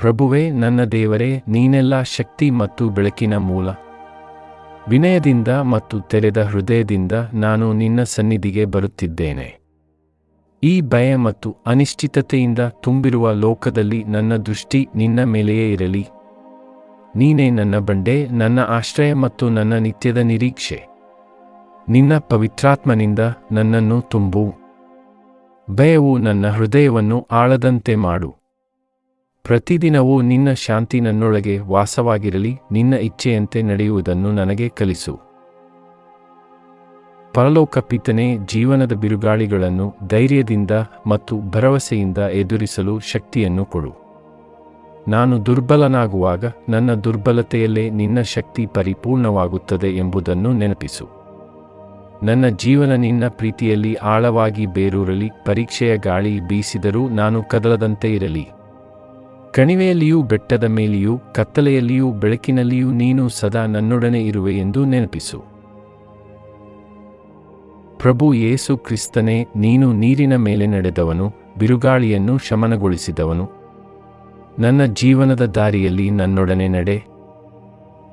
ಪ್ರಭುವೇ, ನನ್ನ ದೇವರೇ, ನೀನೆಲ್ಲ ಶಕ್ತಿ ಮತ್ತು ಬೆಳಕಿನ ಮೂಲ. ವಿನಯದಿಂದ ಮತ್ತು ತೆರೆದ ಹೃದಯದಿಂದ ನಾನು ನಿನ್ನ ಸನ್ನಿಧಿಗೆ ಬರುತ್ತಿದ್ದೇನೆ. ಈ ಭಯ ಮತ್ತು ಅನಿಶ್ಚಿತತೆಯಿಂದ ತುಂಬಿರುವ ಲೋಕದಲ್ಲಿ ನನ್ನ ದೃಷ್ಟಿ ನಿನ್ನ ಮೇಲೆಯೇ ಇರಲಿ. ನೀನೇ ನನ್ನ ಬಂಡೆ, ನನ್ನ ಆಶ್ರಯ ಮತ್ತು ನನ್ನ ನಿತ್ಯದ ನಿರೀಕ್ಷೆ. ನಿನ್ನ ಪವಿತ್ರಾತ್ಮನಿಂದ ನನ್ನನ್ನು ತುಂಬು. ಭಯವು ನನ್ನ ಹೃದಯವನ್ನು ಆಳದಂತೆ ಮಾಡು. ಪ್ರತಿದಿನವೂ ನಿನ್ನ ಶಾಂತಿ ನನ್ನೊಳಗೆ ವಾಸವಾಗಿರಲಿ, ನಿನ್ನ ಇಚ್ಛೆಯಂತೆ ನಡೆಯುವುದನ್ನು ನನಗೆ ಕಲಿಸು. ಪರಲೋಕ ಪಿತನೆ ಜೀವನದ ಬಿರುಗಾಳಿಗಳನ್ನು ಧೈರ್ಯದಿಂದ ಮತ್ತು ಭರವಸೆಯಿಂದ ಎದುರಿಸಲು ಶಕ್ತಿಯನ್ನು ಕೊಡು. ನಾನು ದುರ್ಬಲನಾಗುವಾಗ ನನ್ನ ದುರ್ಬಲತೆಯಲ್ಲೇ ನಿನ್ನ ಶಕ್ತಿ ಪರಿಪೂರ್ಣವಾಗುತ್ತದೆ ಎಂಬುದನ್ನು ನೆನಪಿಸು. ನನ್ನ ಜೀವನ ನಿನ್ನ ಪ್ರೀತಿಯಲ್ಲಿ ಆಳವಾಗಿ ಬೇರೂರಲಿ, ಪರೀಕ್ಷೆಯ ಗಾಳಿ ಬೀಸಿದರೂ ನಾನು ಕದಲದಂತೆ ಇರಲಿ. ಕಣಿವೆಯಲ್ಲಿಯೂ ಬೆಟ್ಟದ ಮೇಲೆಯೂ ಕತ್ತಲೆಯಲ್ಲಿಯೂ ಬೆಳಕಿನಲ್ಲಿಯೂ ನೀನು ಸದಾ ನನ್ನೊಡನೆ ಇರುವೆ ಎಂದು ನೆನಪಿಸು. ಪ್ರಭು ಯೇಸು ಕ್ರಿಸ್ತನೇ, ನೀನು ನೀರಿನ ಮೇಲೆ ನಡೆದವನು, ಬಿರುಗಾಳಿಯನ್ನು ಶಮನಗೊಳಿಸಿದವನು. ನನ್ನ ಜೀವನದ ದಾರಿಯಲ್ಲಿ ನನ್ನೊಡನೆ ನಡೆ.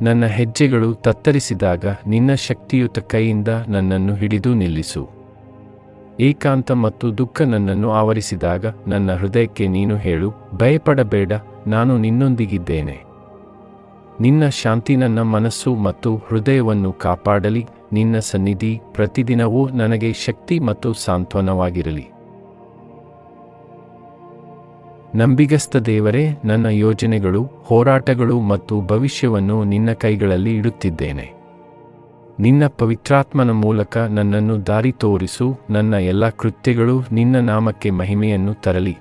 ನನ್ನ ಹೆಜ್ಜೆಗಳು ತತ್ತರಿಸಿದಾಗ ನಿನ್ನ ಶಕ್ತಿಯುತ ಕೈಯಿಂದ ನನ್ನನ್ನು ಹಿಡಿದು ನಿಲ್ಲಿಸು. ಏಕಾಂತ ಮತ್ತು ದುಃಖ ನನ್ನನ್ನು ಆವರಿಸಿದಾಗ ನನ್ನ ಹೃದಯಕ್ಕೆ ನೀನು ಹೇಳು, ಭಯಪಡಬೇಡ, ನಾನು ನಿನ್ನೊಂದಿಗಿದ್ದೇನೆ. ನಿನ್ನ ಶಾಂತಿ ನನ್ನ ಮನಸ್ಸು ಮತ್ತು ಹೃದಯವನ್ನು ಕಾಪಾಡಲಿ, ನಿನ್ನ ಸನ್ನಿಧಿ ಪ್ರತಿದಿನವೂ ನನಗೆ ಶಕ್ತಿ ಮತ್ತು ಸಾಂತ್ವನವಾಗಿರಲಿ. ನಂಬಿಗಸ್ತ ದೇವರೇ, ನನ್ನ ಯೋಜನೆಗಳು, ಹೋರಾಟಗಳು ಮತ್ತು ಭವಿಷ್ಯವನ್ನು ನಿನ್ನ ಕೈಗಳಲ್ಲಿ ಇಡುತ್ತಿದ್ದೇನೆ. ನಿನ್ನ ಪವಿತ್ರಾತ್ಮನ ಮೂಲಕ ನನ್ನನ್ನು ದಾರಿ ತೋರಿಸು, ನನ್ನ ಎಲ್ಲ ಕೃತ್ಯಗಳು ನಿನ್ನ ನಾಮಕ್ಕೆ ಮಹಿಮೆಯನ್ನು ತರಲಿ.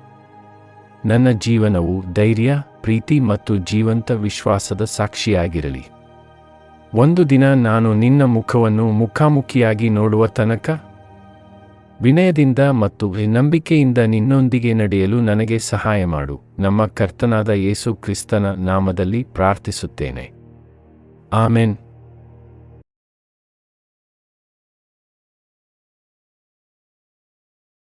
ನನ್ನ ಜೀವನವು ಧೈರ್ಯ, ಪ್ರೀತಿ ಮತ್ತು ಜೀವಂತ ವಿಶ್ವಾಸದ ಸಾಕ್ಷಿಯಾಗಿರಲಿ. ಒಂದು ದಿನ ನಾನು ನಿನ್ನ ಮುಖವನ್ನು ಮುಖಾಮುಖಿಯಾಗಿ ನೋಡುವ ತನಕ, ವಿನಯದಿಂದ ಮತ್ತು ನಂಬಿಕೆಯಿಂದ ನಿನ್ನೊಂದಿಗೆ ನಡೆಯಲು ನನಗೆ ಸಹಾಯ ಮಾಡು. ನಮ್ಮ ಕರ್ತನಾದ ಯೇಸು ಕ್ರಿಸ್ತನ ನಾಮದಲ್ಲಿ ಪ್ರಾರ್ಥಿಸುತ್ತೇನೆ. ಆಮೆನ್.